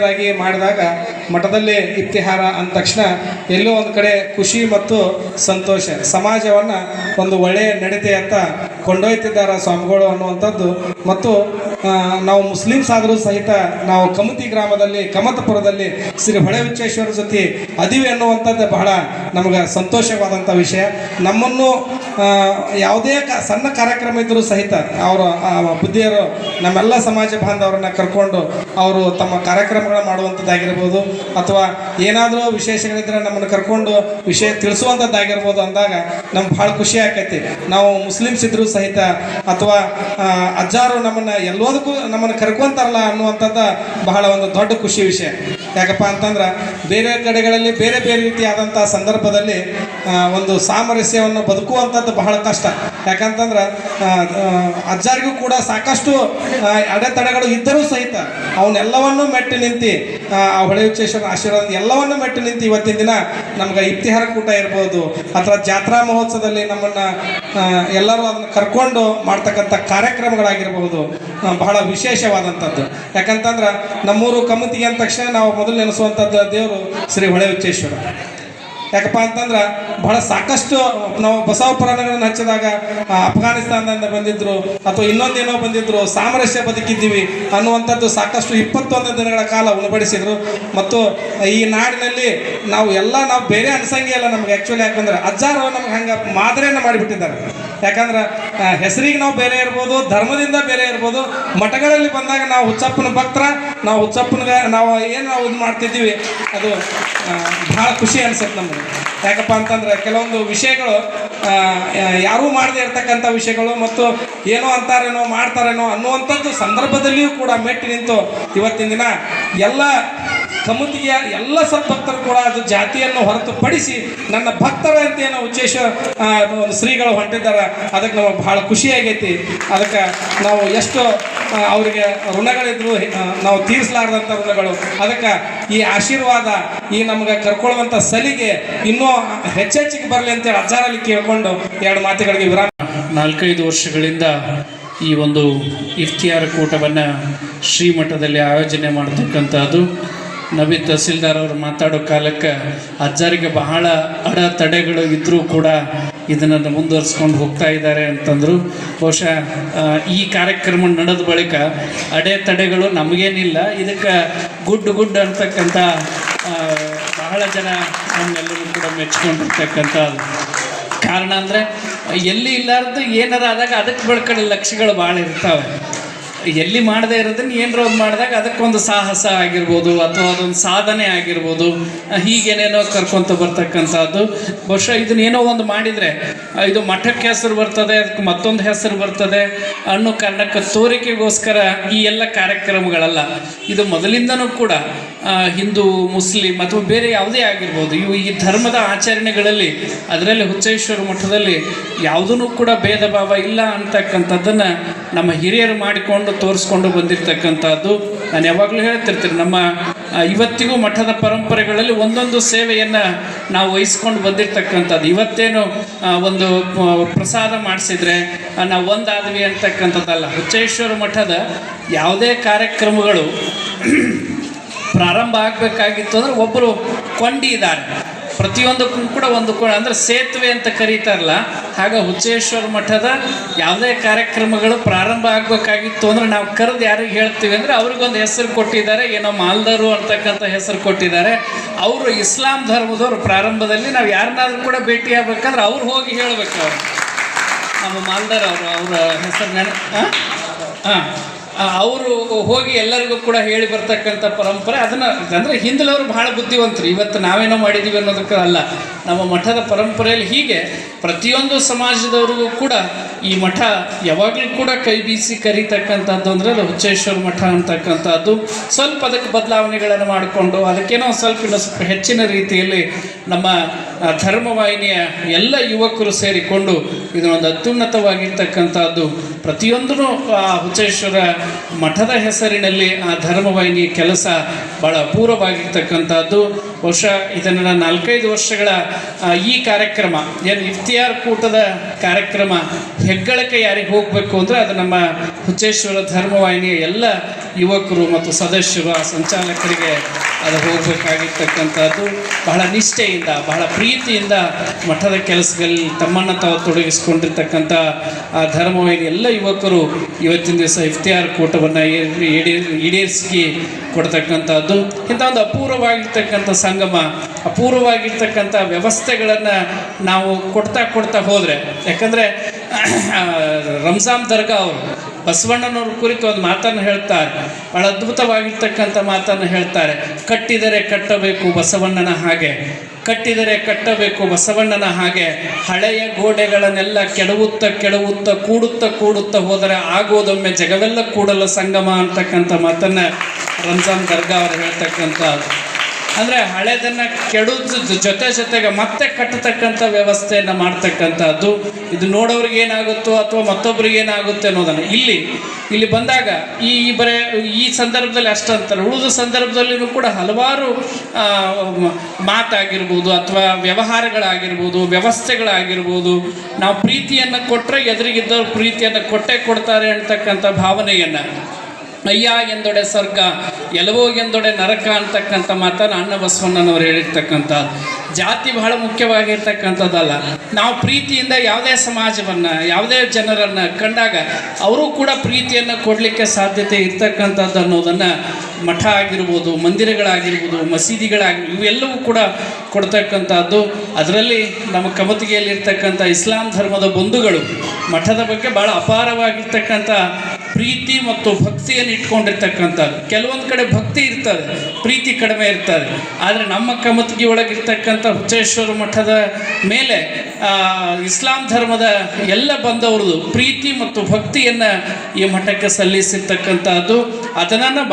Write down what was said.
ಾಗಿ ಮಾಡಿದಾಗ ಮಠದಲ್ಲಿ ಇತಿಹಾರ ಅಂದ ತಕ್ಷಣ ಎಲ್ಲೋ ಒಂದು ಕಡೆ ಖುಷಿ ಮತ್ತು ಸಂತೋಷ. ಸಮಾಜವನ್ನು ಒಂದು ಒಳ್ಳೆಯ ನಡತೆಯತ್ತ ಕೊಂಡೊಯ್ತಿದ್ದಾರೆ ಸ್ವಾಮಿಗಳು ಅನ್ನುವಂಥದ್ದು ಮತ್ತು ನಾವು ಮುಸ್ಲಿಮ್ಸ್ ಆದರೂ ಸಹಿತ ನಾವು ಕಮತಿ ಗ್ರಾಮದಲ್ಲಿ, ಕಮತಪುರದಲ್ಲಿ ಶ್ರೀ ಹೊಳೆ ವಿಚ್ಚೇಶ್ವರ ಜೊತೆ ಅದಿವೆ ಅನ್ನುವಂಥದ್ದು ಬಹಳ ನಮಗೆ ಸಂತೋಷವಾದಂಥ ವಿಷಯ. ನಮ್ಮನ್ನು ಯಾವುದೇ ಕ, ಸಣ್ಣ ಕಾರ್ಯಕ್ರಮ ಇದ್ದರೂ ಸಹಿತ ಅವರು ಬುದ್ಧಿಯರು, ನಮ್ಮೆಲ್ಲ ಸಮಾಜ ಬಾಂಧವರನ್ನ ಕರ್ಕೊಂಡು ಅವರು ತಮ್ಮ ಕಾರ್ಯಕ್ರಮಗಳ ಮಾಡುವಂಥದ್ದಾಗಿರ್ಬೋದು. ಅಥವಾ ಏನಾದರೂ ವಿಶೇಷಗಳಿದ್ರೆ ನಮ್ಮನ್ನು ಕರ್ಕೊಂಡು ವಿಷಯ ತಿಳಿಸುವಂಥದ್ದಾಗಿರ್ಬೋದು ಅಂದಾಗ ನಮ್ಗೆ ಭಾಳ ಖುಷಿ ಆಕೈತಿ. ನಾವು ಮುಸ್ಲಿಮ್ಸ್ ಇದ್ರೂ ಸಹಿತ ಅಥವಾ ಅಜ್ಜಾರು ನಮ್ಮನ್ನು ಎಲ್ಲೋದಕ್ಕೂ ನಮ್ಮನ್ನು ಕರ್ಕೊಂತಾರಲ್ಲ ಅನ್ನುವಂಥದ್ದು ಬಹಳ ಒಂದು ದೊಡ್ಡ ಖುಷಿ ವಿಷಯ. ಯಾಕಪ್ಪ ಅಂತಂದ್ರೆ ಬೇರೆ ಕಡೆಗಳಲ್ಲಿ ಬೇರೆ ಬೇರೆ ರೀತಿಯಾದಂಥ ಸಂದರ್ಭದಲ್ಲಿ ಒಂದು ಸಾಮರಸ್ಯವನ್ನು ಬದುಕುವಂಥದ್ದು ಬಹಳ ಕಷ್ಟ. ಯಾಕಂತಂದ್ರೆ ಅಜ್ಜಾರಿಗೂ ಕೂಡ ಸಾಕಷ್ಟು ಅಡೆತಡೆಗಳು ಇದ್ದರೂ ಸಹಿತ ಅವನ್ನೆಲ್ಲವನ್ನೂ ಮೆಟ್ಟಿ ನಿಂತು, ಆ ಹೊಳೆ ವಿಚ್ಚೇಶ್ವರ ಆಶೀರ್ವಾದ ಎಲ್ಲವನ್ನೂ ಮೆಟ್ಟಿ ನಿಂತು ಇವತ್ತಿನ ದಿನ ನಮ್ಗೆ ಇಫ್ತಿಹಾರ ಕೂಟ ಇರ್ಬೋದು, ಅಥವಾ ಜಾತ್ರಾ ಮಹೋತ್ಸವದಲ್ಲಿ ನಮ್ಮನ್ನು ಎಲ್ಲರೂ ಅದನ್ನು ಕರ್ಕೊಂಡು ಮಾಡ್ತಕ್ಕಂಥ ಕಾರ್ಯಕ್ರಮಗಳಾಗಿರ್ಬೋದು ಬಹಳ ವಿಶೇಷವಾದಂಥದ್ದು. ಯಾಕಂತಂದ್ರೆ ನಮ್ಮೂರು ಕಮ್ಮತಿಗೆ ಅಂದ ತಕ್ಷಣ ನಾವು ಮೊದಲು ನೆನೆಸುವಂಥದ್ದು ದೇವರು ಶ್ರೀ ಹೊಳೆ ಉಚ್ಚೇಶ್ವರ ಯಾಕಪ್ಪ ಅಂತಂದ್ರೆ ಬಹಳ ಸಾಕಷ್ಟು ನಾವು ಬಸವ ಪುರಾಣಗಳನ್ನು ಹಚ್ಚಿದಾಗ ಅಫ್ಘಾನಿಸ್ತಾನದಿಂದ ಬಂದಿದ್ರು, ಅಥವಾ ಇನ್ನೊಂದೇನೋ ಬಂದಿದ್ರು, ಸಾಮರಸ್ಯ ಬದುಕಿದ್ದೀವಿ ಅನ್ನುವಂಥದ್ದು ಸಾಕಷ್ಟು ಇಪ್ಪತ್ತೊಂದು ದಿನಗಳ ಕಾಲ ಉಣಬಡಿಸಿದರು ಮತ್ತು ಈ ನಾಡಿನಲ್ಲಿ ನಾವು ಎಲ್ಲ, ನಾವು ಬೇರೆ ಅನ್ಸಂಗೆ ಇಲ್ಲ ನಮ್ಗೆ ಆ್ಯಕ್ಚುಲಿ ಯಾಕಂದ್ರೆ ಅಜ್ಜಾರು ನಮ್ಗೆ ಹಂಗೆ ಮಾದರಿಯನ್ನು ಮಾಡಿಬಿಟ್ಟಿದ್ದಾರೆ. ಯಾಕಂದ್ರೆ ಹೆಸರಿಗೆ ನಾವು ಬೇರೆ ಇರ್ಬೋದು, ಧರ್ಮದಿಂದ ಬೇರೆ ಇರ್ಬೋದು, ಮಠಗಳಲ್ಲಿ ಬಂದಾಗ ನಾವು ಹುಚ್ಚಪ್ಪನ ಭಕ್ತರ, ನಾವು ಹುಚ್ಚಪ್ಪನಿಗೆ, ನಾವು ಏನು ನಾವು ಇದು ಮಾಡ್ತಿದ್ದೀವಿ, ಅದು ಭಾಳ ಖುಷಿ ಅನ್ಸುತ್ತೆ ನಮಗೆ. ಯಾಕಪ್ಪ ಅಂತಂದ್ರೆ, ಕೆಲವೊಂದು ವಿಷಯಗಳು ಯಾರೂ ಮಾಡದೇ ಇರ್ತಕ್ಕಂಥ ವಿಷಯಗಳು ಮತ್ತು ಏನೋ ಅಂತಾರೇನೋ, ಮಾಡ್ತಾರೇನೋ ಅನ್ನುವಂಥದ್ದು ಸಂದರ್ಭದಲ್ಲಿಯೂ ಕೂಡ ಮೆಟ್ಟಿ ನಿಂತು ಇವತ್ತಿನ ದಿನ ಎಲ್ಲ ಕಮುತಿಯ ಎಲ್ಲ ಸದ್ಭಕ್ತರು ಕೂಡ ಅದು ಜಾತಿಯನ್ನು ಹೊರತುಪಡಿಸಿ ನನ್ನ ಭಕ್ತರ ಅಂತ ಆ, ಒಂದು ಶ್ರೀಗಳು ಹೊಂಟಿದ್ದಾರೆ. ಅದಕ್ಕೆ ನಮಗೆ ಭಾಳ ಖುಷಿಯಾಗೈತಿ ಅದಕ್ಕೆ ನಾವು ಎಷ್ಟು ಅವರಿಗೆ ಋಣಗಳಿದ್ರು ನಾವು ತೀರಿಸಲಾರ್ದಂಥ ಋಣಗಳು. ಅದಕ್ಕೆ ಈ ಆಶೀರ್ವಾದ ಈ ನಮ್ಗೆ ಕರ್ಕೊಳ್ಳುವಂಥ ಸಲಿಗೆ ಇನ್ನೂ ಹೆಚ್ಚೆಚ್ಚಿಗೆ ಬರಲಿ ಅಂತೇಳಿ ಅಜ್ಜಾರಲ್ಲಿ ಕೇಳಿಕೊಂಡು ಎರಡು ಮಾತುಗಳಿಗೆ ವಿರಾಮ. ನಾಲ್ಕೈದು ವರ್ಷಗಳಿಂದ ಈ ಒಂದು ಇಫ್ತಿಯಾರ ಕೂಟವನ್ನು ಶ್ರೀಮಠದಲ್ಲಿ ಆಯೋಜನೆ ಮಾಡ್ತಕ್ಕಂಥದ್ದು ನಬಿ ತಹಸೀಲ್ದಾರ್ ಅವರು ಮಾತಾಡೋ ಕಾಲಕ್ಕೆ ಅಜ್ಜರಿಗೆ ಬಹಳ ಅಡೆತಡೆಗಳು ಇದ್ದರೂ ಕೂಡ ಇದನ್ನು ಮುಂದುವರಿಸ್ಕೊಂಡು ಹೋಗ್ತಾ ಇದ್ದಾರೆ ಅಂತಂದರು. ಬಹುಶಃ ಈ ಕಾರ್ಯಕ್ರಮ ನಡೆದ ಬಳಿಕ ಅಡೆತಡೆಗಳು ನಮಗೇನಿಲ್ಲ. ಇದಕ್ಕೆ ಗುಡ್ ಗುಡ್ ಅಂತಕ್ಕಂಥ ಬಹಳ ಜನ ನಮ್ಮೆಲ್ಲರೂ ಕೂಡ ಮೆಚ್ಕೊಂಡಿರ್ತಕ್ಕಂಥ ಕಾರಣ ಅಂದರೆ ಎಲ್ಲಿ ಇಲ್ಲಾರ್ದು ಏನಾರ ಆದಾಗ ಅದಕ್ಕೆ ಬೆಳ್ಕೊಳ್ಳೋ. ಲಕ್ಷಗಳು ಭಾಳ ಇರ್ತಾವೆ. ಎಲ್ಲಿ ಮಾಡದೇ ಇರೋದನ್ನ ಏನರ ಒಂದು ಮಾಡಿದಾಗ ಅದಕ್ಕೊಂದು ಸಾಹಸ ಆಗಿರ್ಬೋದು ಅಥವಾ ಅದೊಂದು ಸಾಧನೆ ಆಗಿರ್ಬೋದು ಹೀಗೇನೇನೋ ಕರ್ಕೊತ ಬರ್ತಕ್ಕಂಥದ್ದು. ಬಹುಶಃ ಇದನ್ನೇನೋ ಒಂದು ಮಾಡಿದರೆ ಇದು ಮಠಕ್ಕೆ ಹೆಸರು ಬರ್ತದೆ, ಅದಕ್ಕೆ ಮತ್ತೊಂದು ಹೆಸರು ಬರ್ತದೆ ಅನ್ನೋ ಕಾರಣಕ್ಕೆ ತೋರಿಕೆಗೋಸ್ಕರ ಈ ಎಲ್ಲ ಕಾರ್ಯಕ್ರಮಗಳಲ್ಲ. ಇದು ಮೊದಲಿಂದನೂ ಕೂಡ ಹಿಂದೂ, ಮುಸ್ಲಿಂ ಅಥವಾ ಬೇರೆ ಯಾವುದೇ ಆಗಿರ್ಬೋದು, ಇವು ಈ ಧರ್ಮದ ಆಚರಣೆಗಳಲ್ಲಿ, ಅದರಲ್ಲಿ ಹುಚ್ಚೇಶ್ವರ ಮಠದಲ್ಲಿ ಯಾವುದೂ ಕೂಡ ಭೇದ ಭಾವ ಇಲ್ಲ ಅಂತಕ್ಕಂಥದ್ದನ್ನು ನಮ್ಮ ಹಿರಿಯರು ಮಾಡಿಕೊಂಡು ತೋರಿಸ್ಕೊಂಡು ಬಂದಿರತಕ್ಕಂಥದ್ದು. ನಾನು ಯಾವಾಗಲೂ ಹೇಳ್ತಿರ್ತೀನಿ, ನಮ್ಮ ಇವತ್ತಿಗೂ ಮಠದ ಪರಂಪರೆಗಳಲ್ಲಿ ಒಂದೊಂದು ಸೇವೆಯನ್ನು ನಾವು ವಹಿಸ್ಕೊಂಡು ಬಂದಿರತಕ್ಕಂಥದ್ದು. ಇವತ್ತೇನು ಒಂದು ಪ್ರಸಾದ ಮಾಡಿಸಿದ್ರೆ ನಾವು ಒಂದಾದ್ವಿ ಅಂತಕ್ಕಂಥದ್ದಲ್ಲ. ಹುಚ್ಚೇಶ್ವರ ಮಠದ ಯಾವುದೇ ಕಾರ್ಯಕ್ರಮಗಳು ಪ್ರಾರಂಭ ಆಗಬೇಕಾಗಿತ್ತು ಅಂದರೆ ಒಬ್ಬರು ಕೊಂಡಿ ಇದ್ದಾರೆ ಪ್ರತಿಯೊಂದಕ್ಕೂ ಕೂಡ ಒಂದು ಕೊ, ಅಂದರೆ ಸೇತುವೆ ಅಂತ ಕರೀತಾರಲ್ಲ ಹಾಗೆ ಹುಚ್ಚೇಶ್ವರ ಮಠದ ಯಾವುದೇ ಕಾರ್ಯಕ್ರಮಗಳು ಪ್ರಾರಂಭ ಆಗಬೇಕಾಗಿತ್ತು ಅಂದರೆ ನಾವು ಕರೆದು ಯಾರಿಗೆ ಹೇಳ್ತೀವಿ ಅಂದರೆ ಅವ್ರಿಗೊಂದು ಹೆಸರು ಕೊಟ್ಟಿದ್ದಾರೆ, ಏನೋ ಮಾಲ್ದರು ಅಂತಕ್ಕಂಥ ಹೆಸರು ಕೊಟ್ಟಿದ್ದಾರೆ. ಅವರು ಇಸ್ಲಾಂ ಧರ್ಮದವರು. ಪ್ರಾರಂಭದಲ್ಲಿ ನಾವು ಯಾರನ್ನಾದ್ರೂ ಕೂಡ ಭೇಟಿ ಆಗ್ಬೇಕಂದ್ರೆ ಅವ್ರು ಹೋಗಿ ಹೇಳ್ಬೇಕು ಅವರು. ನಮ್ಮ ಮಾಲ್ದರ್ ಅವರು ಅವರ ಹೆಸರು ನೆನ ಹಾಂ ಅವರು ಹೋಗಿ ಎಲ್ಲರಿಗೂ ಕೂಡ ಹೇಳಿ ಬರ್ತಕ್ಕಂಥ ಪರಂಪರೆ. ಅದನ್ನು ಅಂದರೆ ಹಿಂದಲವರು ಬಹಳ ಬುದ್ಧಿವಂತರು. ಇವತ್ತು ನಾವೇನೋ ಮಾಡಿದ್ದೀವಿ ಅನ್ನೋದಕ್ಕೆ ಅಲ್ಲ. ನಮ್ಮ ಮಠದ ಪರಂಪರೆಯಲ್ಲಿ ಹೀಗೆ ಪ್ರತಿಯೊಂದು ಸಮಾಜದವ್ರಿಗೂ ಕೂಡ ಈ ಮಠ ಯಾವಾಗಲೂ ಕೂಡ ಕೈ ಬೀಸಿ ಕರೀತಕ್ಕಂಥದ್ದು ಅಂದರೆ ಅದು ಹುಚ್ಚೇಶ್ವರ ಮಠ ಅಂತಕ್ಕಂಥದ್ದು. ಸ್ವಲ್ಪ ಅದಕ್ಕೆ ಬದಲಾವಣೆಗಳನ್ನು ಮಾಡಿಕೊಂಡು ಅದಕ್ಕೇನೋ ಸ್ವಲ್ಪ ಇನ್ನೂ ಸ್ವಲ್ಪ ಹೆಚ್ಚಿನ ರೀತಿಯಲ್ಲಿ ನಮ್ಮ ಧರ್ಮವಾಹಿನಿಯ ಎಲ್ಲ ಯುವಕರು ಸೇರಿಕೊಂಡು ಇದನ್ನೊಂದು ಅತ್ಯುನ್ನತವಾಗಿರ್ತಕ್ಕಂಥದ್ದು. ಪ್ರತಿಯೊಂದೂ ಆ, ಹುಚ್ಚೇಶ್ವರ ಮಠದ ಹೆಸರಿನಲ್ಲಿ ಆ ಧರ್ಮವಾಹಿನಿಯ ಕೆಲಸ ಭಾಳ ಅಪೂರ್ವವಾಗಿರ್ತಕ್ಕಂಥದ್ದು. ಬಹುಶಃ ಇದನ್ನು ನಾನು ನಾಲ್ಕೈದು ವರ್ಷಗಳ ಈ ಕಾರ್ಯಕ್ರಮ, ಏನು ಇಫ್ತಿಯಾರ್ ಕೂಟದ ಕಾರ್ಯಕ್ರಮ ಹೆಗ್ಗಳಕ್ಕೆ ಯಾರಿಗೆ ಹೋಗಬೇಕು ಅಂದರೆ ಅದು ನಮ್ಮ ಹುಚ್ಚೇಶ್ವರ ಧರ್ಮವಾಹಿನಿಯ ಎಲ್ಲ ಯುವಕರು ಮತ್ತು ಸದಸ್ಯರು ಆ ಸಂಚಾಲಕರಿಗೆ ಅದು ಹೋಗಬೇಕಾಗಿರ್ತಕ್ಕಂಥದ್ದು. ಬಹಳ ನಿಷ್ಠೆಯಿಂದ ಬಹಳ ಪ್ರೀತಿಯಿಂದ ಮಠದ ಕೆಲಸದಲ್ಲಿ ತಮ್ಮನ್ನು ತಾವು ತೊಡಗಿಸ್ಕೊಂಡಿರ್ತಕ್ಕಂಥ ಆ ಧರ್ಮವಾಹಿನಿ ಎಲ್ಲ ಯುವಕರು ಇವತ್ತಿನ ದಿವಸ ಇಫ್ತಿಯಾರ್ ಕೂಟವನ್ನು ಈಡೇರಿಸಿ ಕೊಡ್ತಕ್ಕಂಥದ್ದು. ಇಂಥ ಒಂದು ಅಪೂರ್ವವಾಗಿರ್ತಕ್ಕಂಥ ಸಂಗಮ, ಅಪೂರ್ವವಾಗಿರ್ತಕ್ಕಂಥ ವ್ಯವಸ್ಥೆಗಳನ್ನು ನಾವು ಕೊಡ್ತಾ ಕೊಡ್ತಾ ಹೋದರೆ, ಯಾಕಂದರೆ ರಂಜಾನ್ ದರ್ಗಾ ಅವರು ಬಸವಣ್ಣನವ್ರ ಕುರಿತು ಒಂದು ಮಾತನ್ನು ಹೇಳ್ತಾರೆ. ಭಾಳ ಅದ್ಭುತವಾಗಿರ್ತಕ್ಕಂಥ ಮಾತನ್ನು ಹೇಳ್ತಾರೆ. ಕಟ್ಟಿದರೆ ಕಟ್ಟಬೇಕು ಬಸವಣ್ಣನ ಹಾಗೆ. ಕಟ್ಟಿದರೆ ಕಟ್ಟಬೇಕು ಬಸವಣ್ಣನ ಹಾಗೆ. ಹಳೆಯ ಗೋಡೆಗಳನ್ನೆಲ್ಲ ಕೆಡವುತ್ತ ಕೆಡವುತ್ತ ಕೂಡುತ್ತ ಕೂಡುತ್ತ ಹೋದರೆ ಆಗೋದೊಮ್ಮೆ ಜಗವೆಲ್ಲ ಕೂಡಲ ಸಂಗಮ ಅಂತಕ್ಕಂಥ ಮಾತನ್ನು ರಂಜಾನ್ ದರ್ಗಾ ಅವರು ಹೇಳ್ತಕ್ಕಂಥ ಅಂದರೆ ಹಳೆದನ್ನು ಕೆಡುವುದು ಜೊತೆ ಜೊತೆಗೆ ಮತ್ತೆ ಕಟ್ಟತಕ್ಕಂಥ ವ್ಯವಸ್ಥೆಯನ್ನು ಮಾಡ್ತಕ್ಕಂಥದ್ದು ಇದು ನೋಡೋರಿಗೆ ಏನಾಗುತ್ತೋ ಅಥವಾ ಮತ್ತೊಬ್ಬರಿಗೆ ಏನಾಗುತ್ತೆ ಅನ್ನೋದನ್ನು. ಇಲ್ಲಿ ಇಲ್ಲಿ ಬಂದಾಗ ಈ ಬರೇ, ಈ ಸಂದರ್ಭದಲ್ಲಿ ಅಷ್ಟಂತಾರೆ ಉಳಿದ ಸಂದರ್ಭದಲ್ಲಿಯೂ ಕೂಡ ಹಲವಾರು ಮಾತಾಗಿರ್ಬೋದು ಅಥವಾ ವ್ಯವಹಾರಗಳಾಗಿರ್ಬೋದು, ವ್ಯವಸ್ಥೆಗಳಾಗಿರ್ಬೋದು. ನಾವು ಪ್ರೀತಿಯನ್ನು ಕೊಟ್ಟರೆ ಎದುರಿಗಿದ್ದವ್ರು ಪ್ರೀತಿಯನ್ನು ಕೊಟ್ಟೇ ಕೊಡ್ತಾರೆ ಅಂತಕ್ಕಂಥ ಭಾವನೆಯನ್ನು. ಅಯ್ಯ ಎಂದೊಡೆ ಸ್ವರ್ಗ ಎಲವೋ ಎಂದೊಡೆ ನರಕ ಅಂತಕ್ಕಂಥ ಮಾತನ್ನು ಅಣ್ಣ ಬಸವಣ್ಣನವರು ಹೇಳಿರ್ತಕ್ಕಂಥ, ಜಾತಿ ಬಹಳ ಮುಖ್ಯವಾಗಿರ್ತಕ್ಕಂಥದ್ದಲ್ಲ. ನಾವು ಪ್ರೀತಿಯಿಂದ ಯಾವುದೇ ಸಮಾಜವನ್ನು, ಯಾವುದೇ ಜನರನ್ನು ಕಂಡಾಗ ಅವರು ಕೂಡ ಪ್ರೀತಿಯನ್ನು ಕೊಡಲಿಕ್ಕೆ ಸಾಧ್ಯತೆ ಇರ್ತಕ್ಕಂಥದ್ದು ಅನ್ನೋದನ್ನು ಮಠ ಆಗಿರ್ಬೋದು, ಮಂದಿರಗಳಾಗಿರ್ಬೋದು, ಮಸೀದಿಗಳಾಗಿ, ಇವೆಲ್ಲವೂ ಕೂಡ ಕೊಡ್ತಕ್ಕಂಥದ್ದು. ಅದರಲ್ಲಿ ನಮ್ಮ ಕಮತಿಗೆಯಲ್ಲಿರ್ತಕ್ಕಂಥ ಇಸ್ಲಾಂ ಧರ್ಮದ ಬಂಧುಗಳು ಮಠದ ಬಗ್ಗೆ ಭಾಳ ಅಪಾರವಾಗಿರ್ತಕ್ಕಂಥ ಪ್ರೀತಿ ಮತ್ತು ಭಕ್ತಿಯನ್ನು ಇಟ್ಕೊಂಡಿರ್ತಕ್ಕಂಥದ್ದು. ಕೆಲವೊಂದು ಕಡೆ ಭಕ್ತಿ ಇರ್ತದೆ, ಪ್ರೀತಿ ಕಡಿಮೆ ಇರ್ತದೆ. ಆದರೆ ನಮ್ಮ ಕಮತ್ಗಿ ಒಳಗಿರ್ತಕ್ಕಂಥ ಹುಚ್ಚೇಶ್ವರ ಮಠದ ಮೇಲೆ ಇಸ್ಲಾಂ ಧರ್ಮದ ಎಲ್ಲ ಬಂದವ್ರದ್ದು ಪ್ರೀತಿ ಮತ್ತು ಭಕ್ತಿಯನ್ನು ಈ ಮಠಕ್ಕೆ ಸಲ್ಲಿಸಿರ್ತಕ್ಕಂಥದ್ದು. ಅದನ್ನು